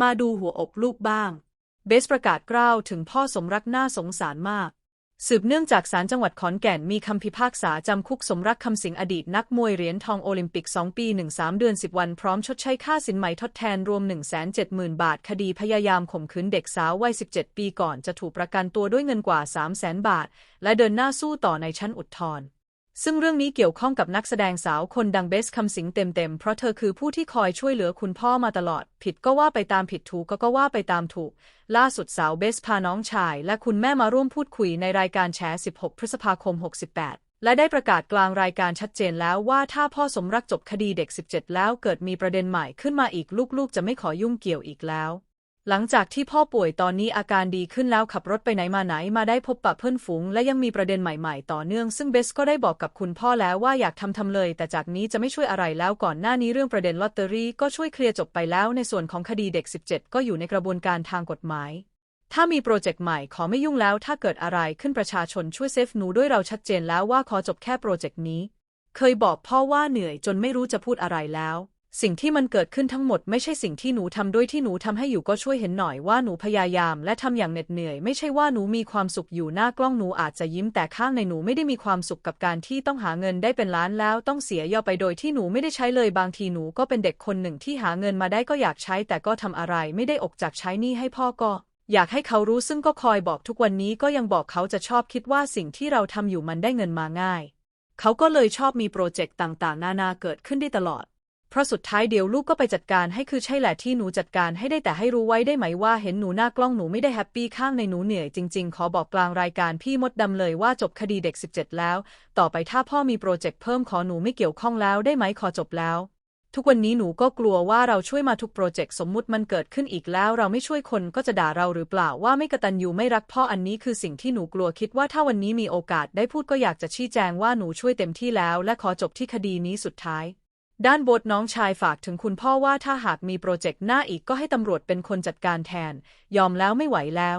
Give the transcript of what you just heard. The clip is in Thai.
มาดูหัวอกลูกบ้าง เบสประกาศกล้าวถึงพ่อสมรักน่าสงสารมาก สืบเนื่องจากศาลจังหวัดขอนแก่นมีคำพิพากษาจำคุกสมรักคำสิงอดีตนักมวยเหรียญทองโอลิมปิก 2 ปี 13 เดือน 10 วันพร้อมชดใช้ค่าสินไหมทดแทนรวม 170,000 บาท คดีพยายามข่มขืนเด็กสาววัย 17 ปีก่อนจะถูกประกันตัวด้วยเงินกว่า 300,000 บาท และเดินหน้าสู้ต่อในชั้นอุทธรณ์ ซึ่งเรื่องนี้เกี่ยวข้องกับนักแสดงสาวคนดังเบสคำสิงเต็มๆ เพราะเธอคือผู้ที่คอยช่วยเหลือคุณพ่อมาตลอด ผิดก็ว่าไปตามผิดถูกก็ก็ว่าไปตามถูก ล่าสุดสาวเบสพาน้องชาย และคุณแม่มาร่วมพูดคุยในรายการแฉ 16 พฤษภาคม 68 และได้ประกาศกลางรายการชัดเจนแล้วว่าถ้าพ่อสมรักจบคดีเด็ก 17 แล้วเกิดมีประเด็นใหม่ขึ้นมาอีกลูกๆ จะไม่ขอยุ่งเกี่ยวอีกแล้ว หลังจากที่พ่อป่วยตอนนี้อาการดีขึ้นแล้วขับรถไปไหนมาไหนมาได้พบปะเพื่อนฝูง และยังมีประเด็นใหม่ๆ ต่อเนื่อง ซึ่งเบสก็ได้บอกกับคุณพ่อแล้วว่าอยากทำทำเลย แต่จากนี้จะไม่ช่วยอะไรแล้วก่อนหน้านี้เรื่องประเด็นลอตเตอรี่ก็ช่วยเคลียร์จบไปแล้ว ในส่วนของคดีเด็ก 17 ก็อยู่ในกระบวนการทางกฎหมาย ถ้ามีโปรเจกต์ใหม่ขอไม่ยุ่งแล้ว ถ้าเกิดอะไรขึ้นประชาชนช่วยเซฟหนูด้วยเราชัดเจนแล้วว่าขอจบแค่โปรเจกต์นี้ เคยบอกพ่อว่าเหนื่อยจนไม่รู้จะพูดอะไรแล้ว สิ่งที่มันเกิดขึ้นทั้งหมดไม่ใช่สิ่งที่หนูทำด้วยที่หนูทำให้อยู่ก็ช่วยเห็นหน่อยว่าหนูพยายาม และทำอย่างเหน็ดเหนื่อย ไม่ใช่ว่าหนูมีความสุขอยู่หน้ากล้องหนูอาจจะยิ้มแต่ข้างในหนูไม่ได้มีความสุขกับการที่ต้องหาเงินได้เป็นล้านแล้วต้องเสียย่อไปโดยที่หนูไม่ได้ใช้เลยบางทีหนูก็เป็นเด็กคนหนึ่งที่หาเงินมาได้ก็อยากใช้ แต่ก็ทำอะไรไม่ได้ออกจากใช้หนี้ให้พ่อก็อยากให้เขารู้ซึ่งก็คอยบอกทุกวันนี้ก็ยังบอกเขาจะชอบคิดว่าสิ่งที่เราทำอยู่มันได้เงินมาง่าย เขาก็เลยชอบมีโปรเจกต์ต่างๆ นานาเกิดขึ้นได้ตลอด เพราะสุดท้ายเดี๋ยวลูกก็ไปจัดการให้คือใช่แหละที่หนูจัดการให้ได้แต่ให้รู้ไว้ได้ไหมว่าเห็นหนูหน้ากล้องหนูไม่ได้แฮปปี้ข้างในหนูเหนื่อยจริงๆ ขอบอกกลางรายการพี่มดดำเลยว่าจบคดีเด็ก 17 แล้ว ต่อไปถ้าพ่อมีโปรเจกต์เพิ่มขอหนูไม่เกี่ยวข้องแล้วได้ไหมขอจบแล้วทุกวันนี้หนูก็กลัวว่าเราช่วยมาทุกโปรเจกต์สมมุติมันเกิดขึ้นอีกแล้ว เราไม่ช่วยคนก็จะด่าเราหรือเปล่าว่าไม่กตัญญูไม่รักพ่ออันนี้คือสิ่งที่หนูกลัวคิดว่าถ้าวันนี้มีโอกาสได้พูดก็อยากจะชี้แจงว่าหนูช่วยเต็มที่แล้ว และขอจบที่คดีนี้สุดท้าย ด้านบทน้องชายฝากถึงคุณพ่อว่าถ้าหากมีโปรเจกต์หน้าอีกก็ให้ตำรวจเป็นคนจัดการแทน ยอมแล้วไม่ไหวแล้ว